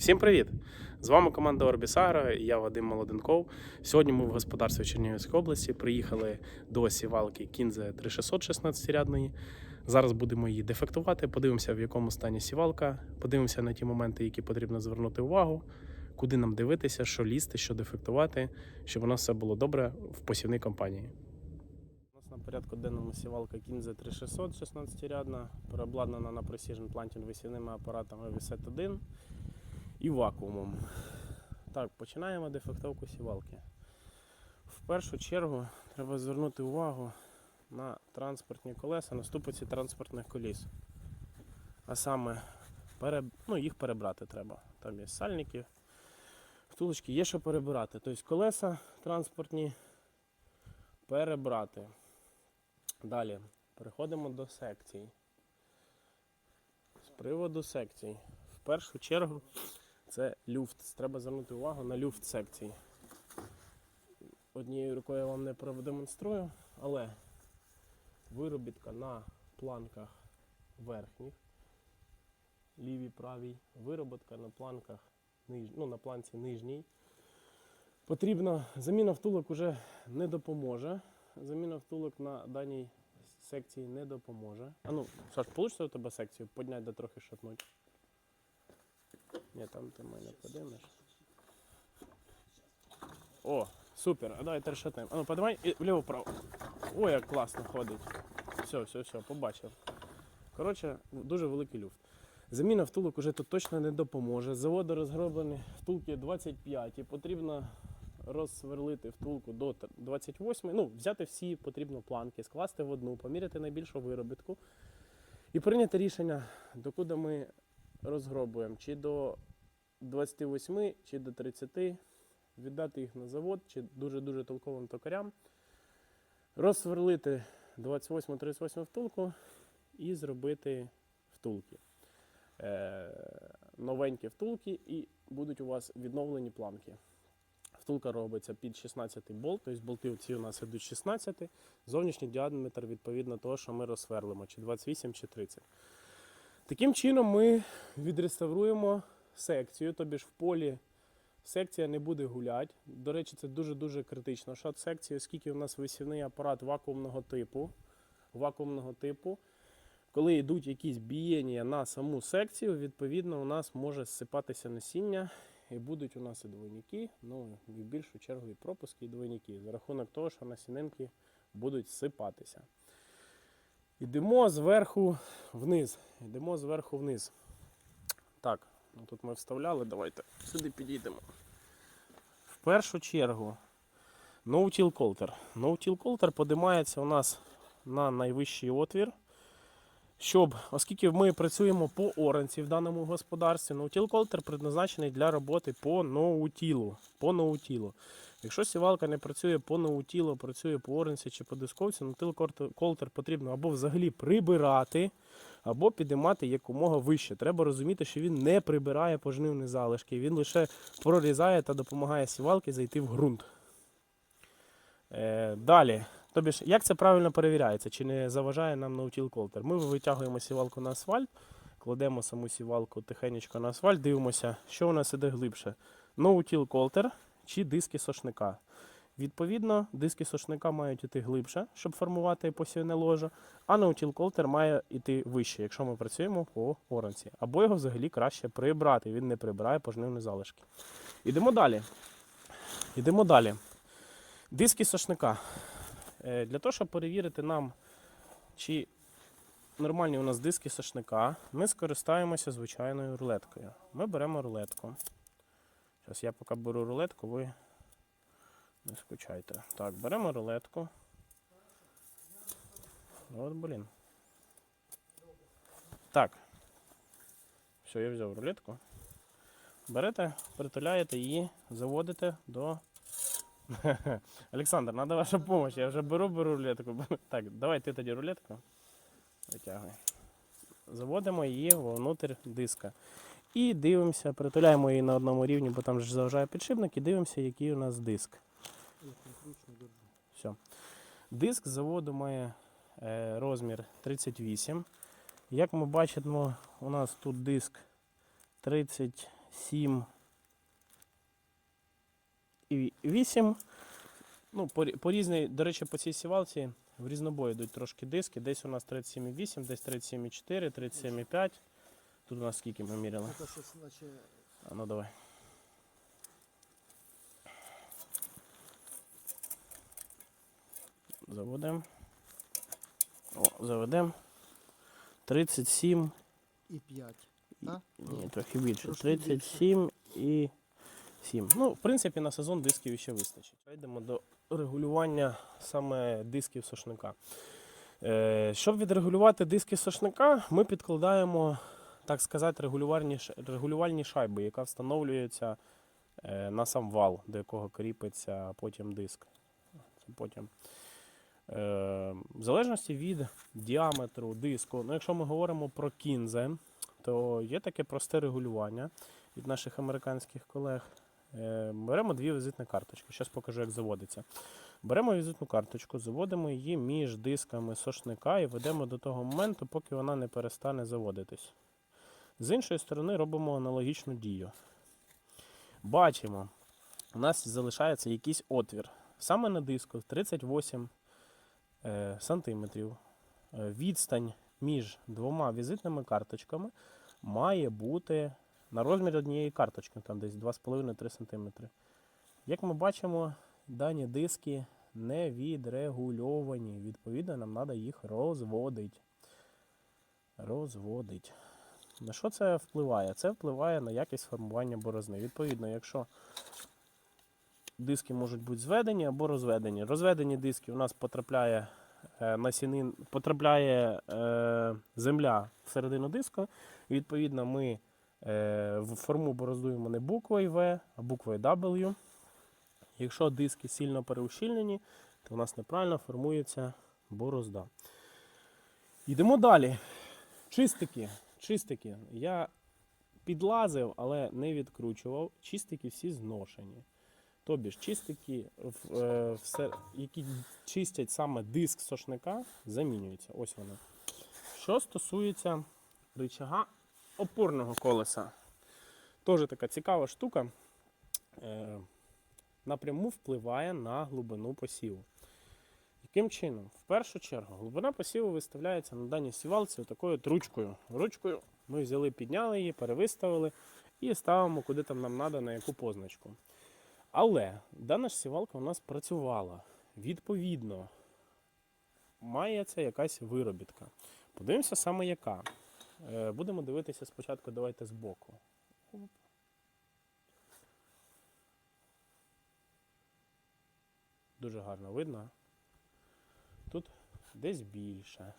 Всім привіт! З вами команда Орбіс Агро і я Вадим Молоденков. Сьогодні ми в господарстві Чернігівської області приїхали до сівалки Кінзе 3600 16-рядної. Зараз будемо її дефектувати, подивимося, в якому стані сівалка, подивимося на ті моменти, які потрібно звернути увагу, куди нам дивитися, що лізти, що дефектувати, щоб у нас все було добре в посівній кампанії. У нас на порядку денному сівалка Кінзе 3600 16-рядна, переобладнана на Precision Planting висівними апаратами VSET-1 і вакуумом. Так, починаємо дефектовку сівалки. В першу чергу треба звернути увагу на транспортні колеса, на ступиці транспортних коліс. А саме пере... ну, їх перебрати треба. Там є сальники, втулочки, є що перебирати. Тобто колеса транспортні перебрати. Далі переходимо до секцій. З приводу секцій. В першу чергу це люфт. Треба звернути увагу на люфт секцій. Однією рукою я вам не продемонструю, але виробітка на планках верхніх, лівій, правій, вироботка на планках ниж... ну, на планці нижній. Потрібно, заміна втулок уже не допоможе. Заміна втулок на даній секції не допоможе. А ну, Саш, вийде у тебе секцію? Подняти да трохи шатнуть. Ні, там ти мене подимеш. О, супер. А давай тершатнем. А ну подимай і вліво-вправо. Ой, як класно ходить. Все, все, все, побачив. Коротше, дуже великий люфт. Заміна втулок уже тут точно не допоможе. З заводу розгроблені втулки 25 і потрібно розсверлити втулку до 28. Ну, взяти всі потрібно планки, скласти в одну, поміряти найбільшу виробітку і прийняти рішення, докуди ми розгробуємо, чи до 28, чи до 30, віддати їх на завод, чи дуже-дуже толковим токарям, розсверлити 28-38 втулку і зробити втулки. Е, новенькі втулки, і будуть у вас відновлені планки. Втулка робиться під 16 болт, тобто болти ці у нас йдуть 16, зовнішній діаметр відповідно того, що ми розсверлимо, чи 28, чи 30. Таким чином ми відреставруємо секцію, тобі ж в полі секція не буде гуляти. До речі, це дуже-дуже критично. Шат секції, оскільки у нас висівний апарат вакуумного типу, вакуумного типу, коли йдуть якісь бієння на саму секцію, відповідно, у нас може зсипатися насіння, і будуть у нас і двойники, ну і в більшу чергу і пропуски, і двойники, за рахунок того, що насінинки будуть сипатися. Йдемо зверху вниз. Йдемо зверху вниз. Так, тут ми вставляли, давайте сюди підійдемо. В першу чергу No-Till колтер. No-Till колтер подимається у нас на найвищий отвір. Щоб, оскільки ми працюємо по оранці в даному господарстві, No-Till Coulter предназначений для роботи по ноутілу. По ноутілу. Якщо сівалка не працює по ноутілу, працює по оранці чи по дисковці, No-Till потрібно або взагалі прибирати, або підіймати якомога вище. Треба розуміти, що він не прибирає пожнивні залишки, він лише прорізає та допомагає сівалки зайти в ґрунт. Е, далі. Тобі ж, як це правильно перевіряється, чи не заважає нам No-Till Coulter? Ми витягуємо сівалку на асфальт, кладемо саму сівалку тихенечко на асфальт, дивимося, що у нас іде глибше. No-Till Coulter чи диски сошника. Відповідно, диски сошника мають іти глибше, щоб формувати посівне ложе, а No-Till має йти вище, якщо ми працюємо по оранці. Або його взагалі краще прибрати, він не прибирає пожнивні залишки. Ідемо далі. Ідемо далі. Диски сошника. Е, Для того, щоб перевірити нам, чи нормальні у нас диски сошника, ми скористаємося звичайною рулеткою. Ми беремо рулетку. Зараз я поки беру рулетку, ви не скучайте. Так, беремо рулетку. От, блін. Так. Все, я взяв рулетку. Берете, притуляєте її, заводите до. Олександр, треба ваша допомога. Я вже беру, беру рулетку. Так, давай ти тоді рулетку. Витягуй. Заводимо її вовнутрь диска. І дивимося, притуляємо її на одному рівні, бо там ж заважає підшипник, і дивимося, який у нас диск. Все. Диск заводу має е, розмір 38. Як ми бачимо, у нас тут диск 30, 7 і 8. Ну, по, по різній, до речі, по цій сівалці в різнобої йдуть трошки диски. Десь у нас 37,8, десь 37,4, 37,5. Тут у нас скільки ми міряли? А ну давай. Заводимо. О, заведемо. 37. і 5. і- Ні, трохи більше. Трошки 37 і 7. Ну, в принципі, на сезон дисків ще вистачить. Йдемо до регулювання саме дисків сошника. Е, щоб відрегулювати диски сошника, ми підкладаємо, так сказати, регулювальні, регулювальні шайби, яка встановлюється е, на сам вал, до якого кріпиться потім диск. Потім. Е, в залежності від діаметру диску, ну, якщо ми говоримо про кінзе, то є таке просте регулювання від наших американських колег. Е, Беремо дві візитні карточки. Зараз покажу, як заводиться. Беремо візитну карточку, заводимо її між дисками сошника і ведемо до того моменту, поки вона не перестане заводитись. З іншої сторони робимо аналогічну дію. Бачимо, у нас залишається якийсь отвір. Саме на диску 38 е, сантиметрів. Е, Відстань між двома візитними карточками має бути на розмір однієї карточки, там десь 2,5-3 см. Як ми бачимо, дані диски не відрегульовані. Відповідно, нам треба їх розводити. Розводить. На що це впливає? Це впливає на якість формування борозни. Відповідно, якщо диски можуть бути зведені або розведені. Розведені диски у нас потрапляє е, насінин, потрапляє е, земля всередину диска. Відповідно, ми е, форму бороздуємо не буквою В, а буквою W. Якщо диски сильно переущільнені, то у нас неправильно формується борозда. Йдемо далі. Чистики. Чистики. Я підлазив, але не відкручував. Чистики всі зношені. Тобі ж чистики, е, все, які чистять саме диск сошника, замінюються. Ось вони. Що стосується рычага опорного колеса. Теж така цікава штука. Е, напряму впливає на глибину посіву. Яким чином? В першу чергу, глибина посіву виставляється на даній сівалці такою ручкою. Ручкою ми взяли, підняли її, перевиставили і ставимо, куди там нам треба, на яку позначку. Але дана ж сівалка у нас працювала. Відповідно, має це якась виробітка. Подивимося саме яка. Е, Будемо дивитися спочатку, давайте збоку. Дуже гарно видно. Тут десь більше,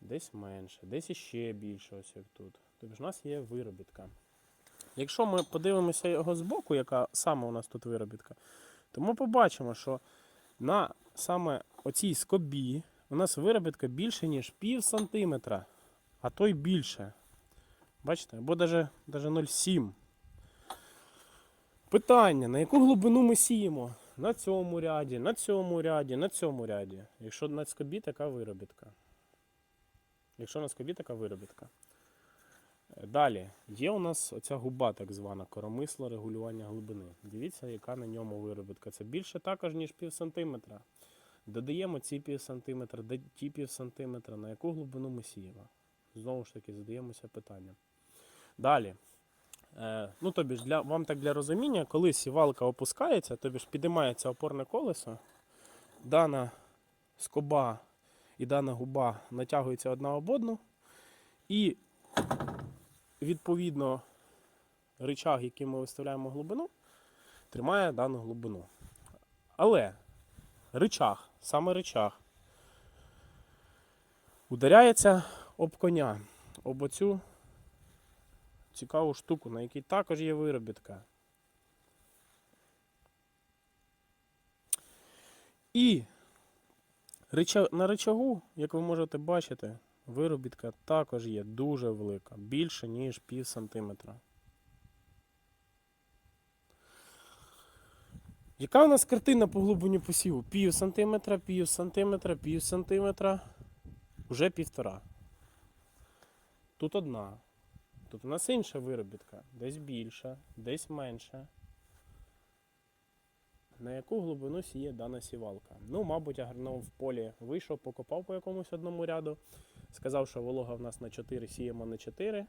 десь менше, десь іще більше, ось як тут. Тобто у нас є виробітка. Якщо ми подивимося його збоку, яка саме у нас тут виробітка, то ми побачимо, що на саме оцій скобі у нас виробітка більше, ніж пів сантиметра, а то й більше. Бачите? Або навіть 0,7. Питання: на яку глибину ми сіємо? На цьому ряді, на цьому ряді, на цьому ряді. Якщо на скобі така виробітка. Якщо на скобі така виробітка. Е, Далі, є у нас оця губа, так звана коромисла регулювання глибини. Дивіться, яка на ньому виробітка. Це більше також, ніж пів сантиметра. Додаємо ці пів сантиметра, ті пів сантиметра, на яку глибину ми сіємо. Знову ж таки, задаємося питанням. Далі. Е, ну, тобі ж для, вам так для розуміння, коли сівалка опускається, тобі ж підіймається опорне колесо, дана скоба і дана губа натягуються одна об одну, і відповідно рычаг, яким ми виставляємо глибину, тримає дану глибину. Але рычаг, саме рычаг, ударяється об коня, об оцю цікаву штуку, на якій також є виробітка. І на рычагу, як ви можете бачити, виробітка також є дуже велика, більше, ніж пів сантиметра. Яка у нас картина по глибині посіву? Пів сантиметра, пів сантиметра, пів сантиметра, вже півтора. Тут одна. Тут у нас інша виробітка, десь більша, десь менша. На яку глибину сіє дана сівалка? Ну, мабуть, агроном в полі вийшов, покопав по якомусь одному ряду, сказав, що волога в нас на 4, сіємо на 4.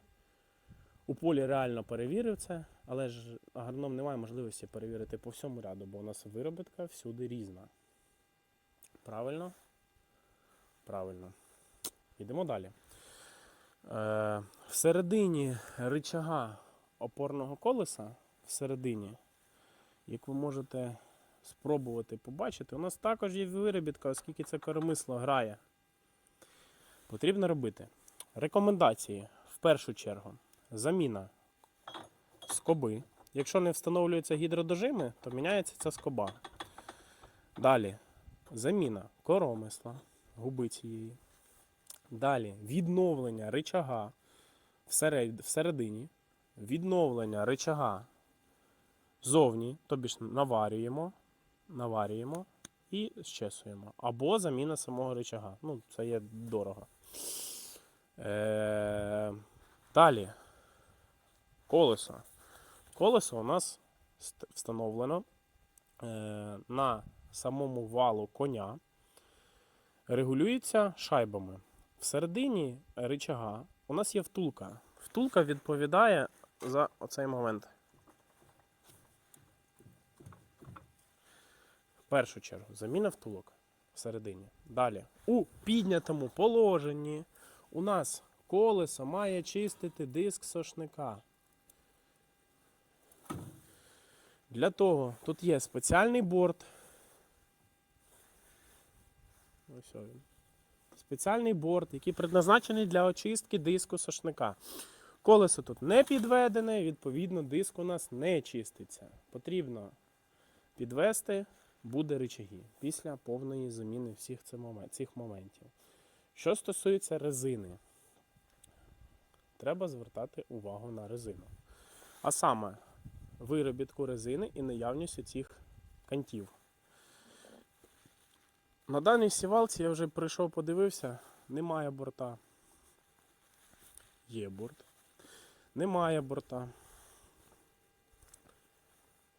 У полі реально перевірив це, але ж агроном не має можливості перевірити по всьому ряду, бо у нас виробітка всюди різна. Правильно? Правильно. Йдемо далі. Е, всередині рычага опорного колеса, всередині, як ви можете спробувати побачити, у нас також є виробітка, оскільки це коромисло грає. Потрібно робити рекомендації в першу чергу. Заміна скоби. Якщо не встановлюються гідродожими, то міняється ця скоба. Далі заміна коромисла, губи цієї. Далі відновлення ричага всередині, відновлення ричага зовні, тобі ж наварюємо, наварюємо і щесуємо. Або заміна самого ричага. Ну, це є дорого. Е- далі. Колесо. Колесо у нас встановлено е- на самому валу коня. Регулюється шайбами. Всередині ричага у нас є втулка. Втулка відповідає за оцей момент. В першу чергу заміна втулок всередині. Далі. У піднятому положенні у нас колесо має чистити диск сошника. Для того тут є спеціальний борт. Ось він. Спеціальний борт, який предназначений для очистки диску сошника. Колесо тут не підведене, відповідно, диск у нас не чиститься. Потрібно підвести, буде рычаги після повної заміни всіх цих моментів. Що стосується резини, треба звертати увагу на резину. А саме виробітку резини і наявність цих кантів. На даній сівалці я вже прийшов, подивився, немає борта. Є борт. Немає борта.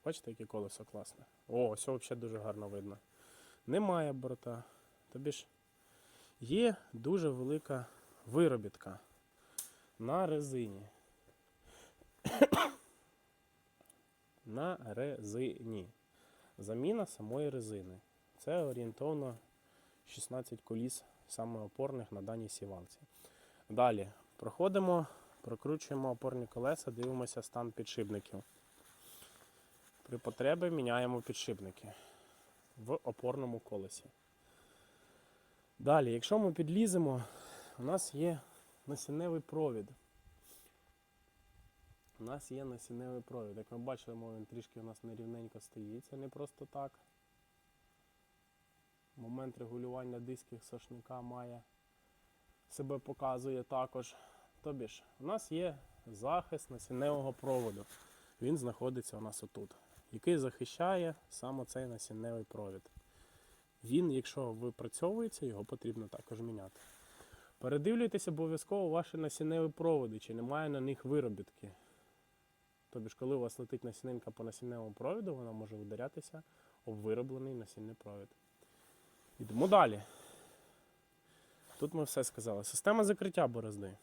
Бачите, яке колесо класне. О, ось взагалі дуже гарно видно. Немає борта. Тобі ж є дуже велика виробітка на резині. на резині. Заміна самої резини. Це орієнтовно 16 коліс саме опорних на даній сівалці. Далі проходимо, прокручуємо опорні колеса, дивимося стан підшипників. При потребі міняємо підшипники в опорному колесі. Далі, якщо ми підліземо, у нас є насінневий провід. У нас є насінневий провід. Як ми бачимо, він трішки у нас нерівненько стоїть. Це не просто так. Момент регулювання дисків сошника має себе показує також. Тобі ж, у нас є захист насінневого проводу. Він знаходиться у нас отут, який захищає саме цей насінневий провід. Він, якщо випрацьовується, його потрібно також міняти. Передивлюйтесь обов'язково ваші насінневі проводи, чи немає на них виробітки. Тобі ж, коли у вас летить насінинка по насінневому провіду, вона може ударятися об вироблений насінний провід. Йдемо далі. Тут ми все сказали. Система закриття борозди.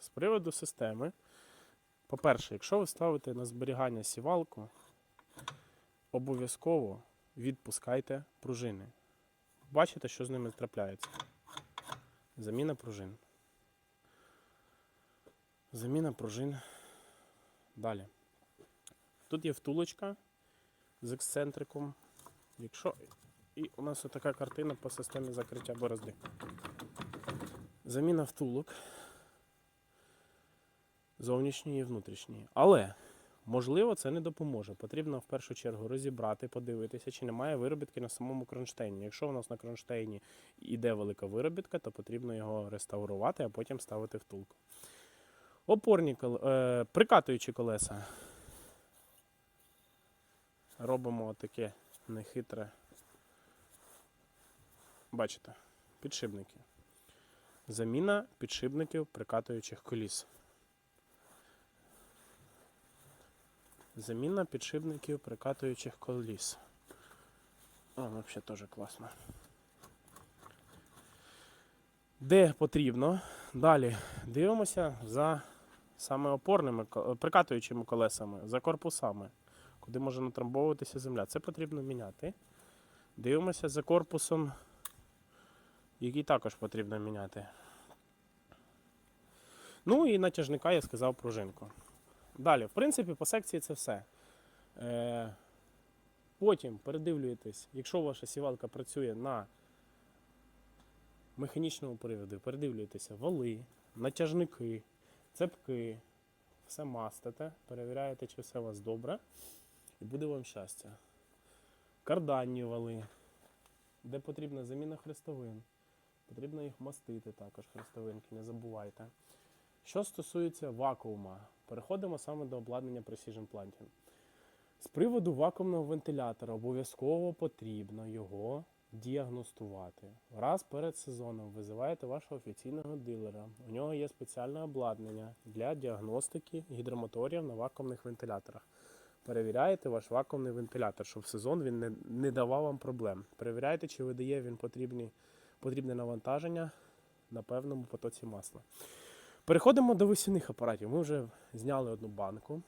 З приводу системи, по-перше, якщо ви ставите на зберігання сівалку, обов'язково відпускайте пружини. Бачите, що з ними трапляється. Заміна пружин. Заміна пружин. Далі. Тут є втулочка з ексцентриком. Якщо і у нас така картина по системі закриття борозди. Заміна втулок. Зовнішньої і внутрішньої. Але, можливо, це не допоможе. Потрібно в першу чергу розібрати, подивитися, чи немає виробітки на самому кронштейні. Якщо у нас на кронштейні йде велика виробітка, то потрібно його реставрувати, а потім ставити втулку. Опорні кол... е, прикатуючі колеса. Робимо таке нехитре. Бачите, підшипники. Заміна підшипників прикатуючих коліс. Заміна підшипників прикатуючих коліс. О, взагалі теж класно. Де потрібно. Далі дивимося за саме опорними прикатуючими колесами, за корпусами, куди може натрамбовуватися земля. Це потрібно міняти. Дивимося за корпусом, який також потрібно міняти. Ну і натяжника я сказав пружинку. Далі, в принципі, по секції це все. Е, потім передивлюєтесь, якщо ваша сівалка працює на механічному приводі, передивлюєтеся вали, натяжники, цепки, все мастите, перевіряєте, чи все у вас добре, і буде вам щастя. Карданні вали, де потрібна заміна хрестовин. Потрібно їх мастити також, хрестовинки, не забувайте. Що стосується вакуума, переходимо саме до обладнання Precision Planting. З приводу вакуумного вентилятора обов'язково потрібно його діагностувати. Раз перед сезоном визиваєте вашого офіційного дилера. У нього є спеціальне обладнання для діагностики гідромоторів на вакуумних вентиляторах. Перевіряєте ваш вакуумний вентилятор, щоб сезон він не, не давав вам проблем. Перевіряєте, чи видає він потрібні, потрібне навантаження на певному потоці масла. Переходимо до висівних апаратів. Ми вже зняли одну банку.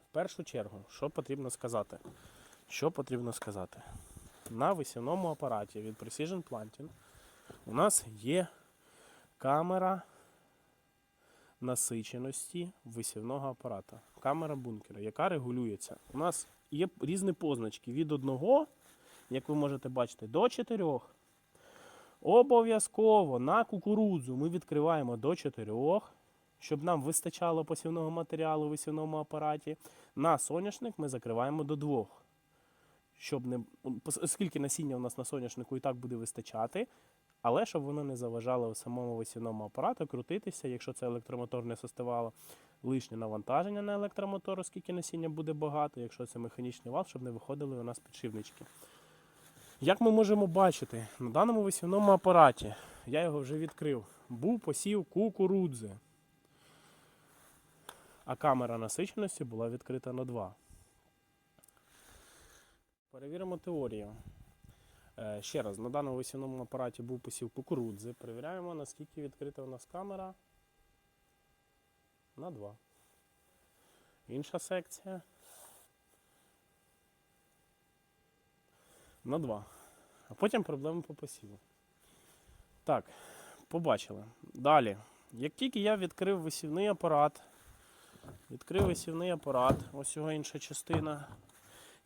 В першу чергу, що потрібно сказати? Що потрібно сказати? На висівному апараті від Precision Planting у нас є камера насиченості висівного апарата. Камера бункера, яка регулюється. У нас є різні позначки від 1, як ви можете бачити, до 4. Обов'язково на кукурудзу ми відкриваємо до 4, щоб нам вистачало посівного матеріалу у висівному апараті. На соняшник ми закриваємо до 2. Щоб не, оскільки насіння у нас на соняшнику і так буде вистачати, але щоб воно не заважало самому висівному апарату крутитися, якщо це електромотор не составало лишнє навантаження на електромотор, оскільки насіння буде багато, якщо це механічний вал, щоб не виходили у нас підшипнички. Як ми можемо бачити, на даному висівному апараті, я його вже відкрив, був посів кукурудзи. А камера насиченості була відкрита на 2. Перевіримо теорію. Е, Ще раз, на даному висівному апараті був посів кукурудзи. Перевіряємо, наскільки відкрита у нас камера. На 2. Інша секція. На 2. А потім проблеми по посіву. Так, побачили. Далі. Як тільки я відкрив висівний апарат, відкрив висівний апарат, ось його інша частина.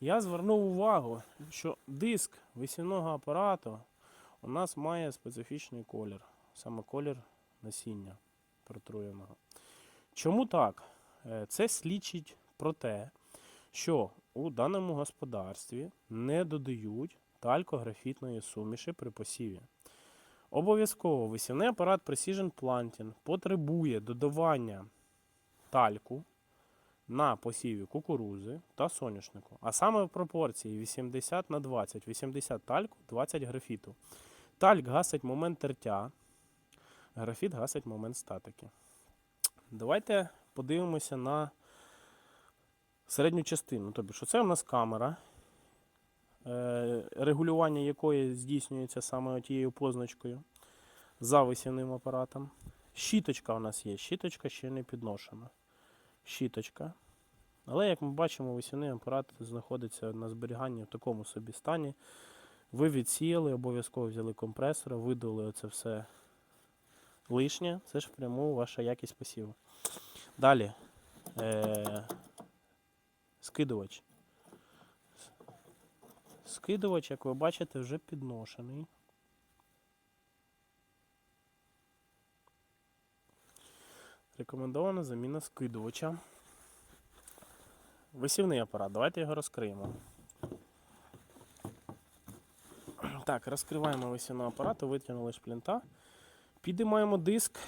Я звернув увагу, що диск висівного апарату у нас має специфічний колір, саме колір насіння протруєного. Чому так? Е, Це свідчить про те, що у даному господарстві не додають талькографітної суміші при посіві. Обов'язково висівний апарат Precision Planting потребує додавання тальку на посіві кукурузи та соняшнику, а саме в пропорції 80 на 20, 80 тальку, 20 графіту. Тальк гасить момент тертя, графіт гасить момент статики. Давайте подивимося на середню частину. Тобто, що це у нас камера, е, регулювання якої здійснюється саме тією позначкою за висівним апаратом. Щіточка у нас є, щіточка ще не підношена. Щіточка. Але, як ми бачимо, висівний апарат знаходиться на зберіганні в такому собі стані. Ви відсіяли, обов'язково взяли компресора, видали оце все лишнє. Це ж впряму ваша якість посіву. Далі. Е- скидувач. Скидувач, як ви бачите, вже підношений. Рекомендована заміна скидувача. Висівний апарат. Давайте його розкриємо. Так, розкриваємо висівний апарат, витягнули шплінта. Підіймаємо диск.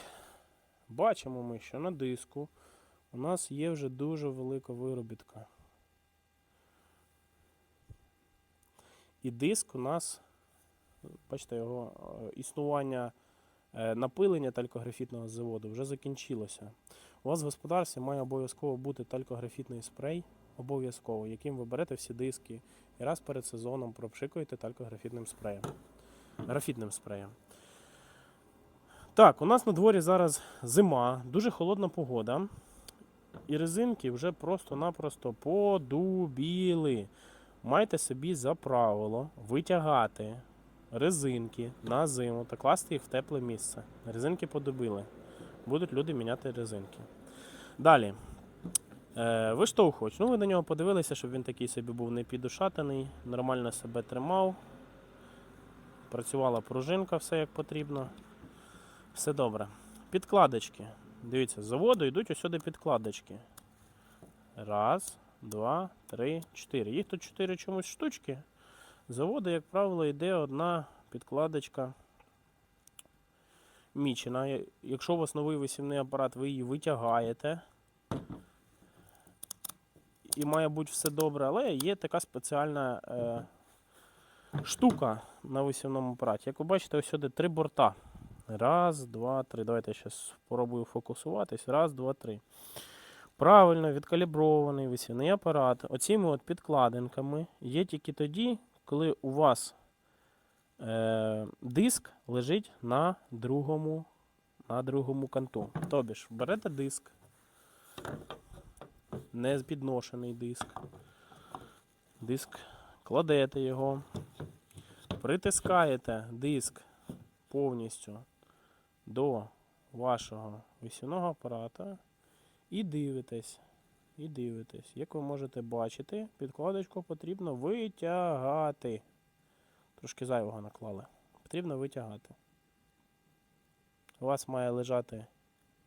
Бачимо ми, що на диску у нас є вже дуже велика виробітка. І диск у нас, бачите, його е, існування е, напилення талькографітного заводу вже закінчилося. У вас в господарстві має обов'язково бути талькографітний спрей, обов'язково, яким ви берете всі диски і раз перед сезоном пропшикуєте талькографітним спреєм. Графітним спреєм. Так, у нас на дворі зараз зима, дуже холодна погода. І резинки вже просто-напросто подубіли. Майте собі за правило витягати резинки на зиму та класти їх в тепле місце. Резинки подубили. Будуть люди міняти резинки. Далі. Е, виштовхувач. Ну, ви на нього подивилися, щоб він такий собі був не підушатаний, нормально себе тримав. Працювала пружинка, все як потрібно. Все добре. Підкладочки. Дивіться, з заводу йдуть усюди підкладочки. Раз, два, три, чотири. Їх тут чотири чомусь штучки. З заводу, як правило, йде одна підкладочка мічена. Якщо у вас новий висівний апарат, ви її витягаєте. І має бути все добре, але є така спеціальна е, штука на висівному апараті. Як ви бачите, ось сюди три борта. Раз, два, три. Давайте я зараз спробую фокусуватись. Раз, два, три. Правильно відкалібрований висівний апарат. Оціми от підкладинками є тільки тоді, коли у вас е, диск лежить на другому, на другому канту. Тобі ж берете диск, не підношений диск. Диск, кладете його, притискаєте диск повністю до вашого висівного апарата і дивитесь. І дивитесь. Як ви можете бачити, підкладочку потрібно витягати. Трошки зайвого наклали. Потрібно витягати. У вас має лежати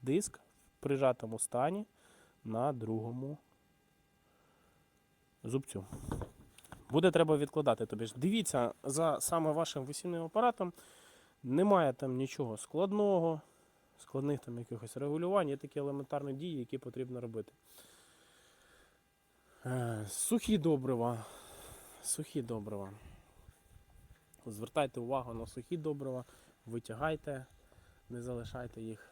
диск в прижатому стані на другому зубцю. Буде треба відкладати. Тобі ж дивіться за саме вашим висівним апаратом. Немає там нічого складного, складних там якихось регулювань, є такі елементарні дії, які потрібно робити. Е, Сухі добрива. Сухі добрива. Звертайте увагу на сухі добрива, витягайте, не залишайте їх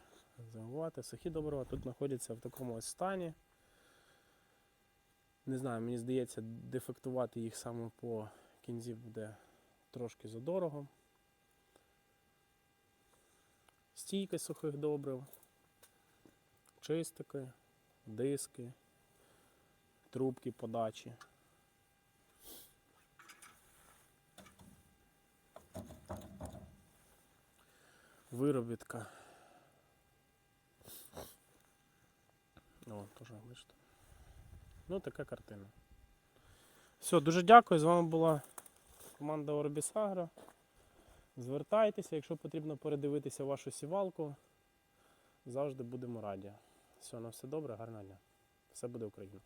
загувати. Сухі добрива тут знаходяться в такому ось стані. Не знаю, мені здається, дефектувати їх саме по кінзі буде трошки задорого. Стійки сухих добрив, чистики, диски, трубки подачі. Виробітка. О, теж бачите. Ну, така картина. Все, дуже дякую. З вами була команда Agro. Звертайтеся, якщо потрібно передивитися вашу сівалку, завжди будемо раді. Все, на все добре, гарного дня. Все буде Україна.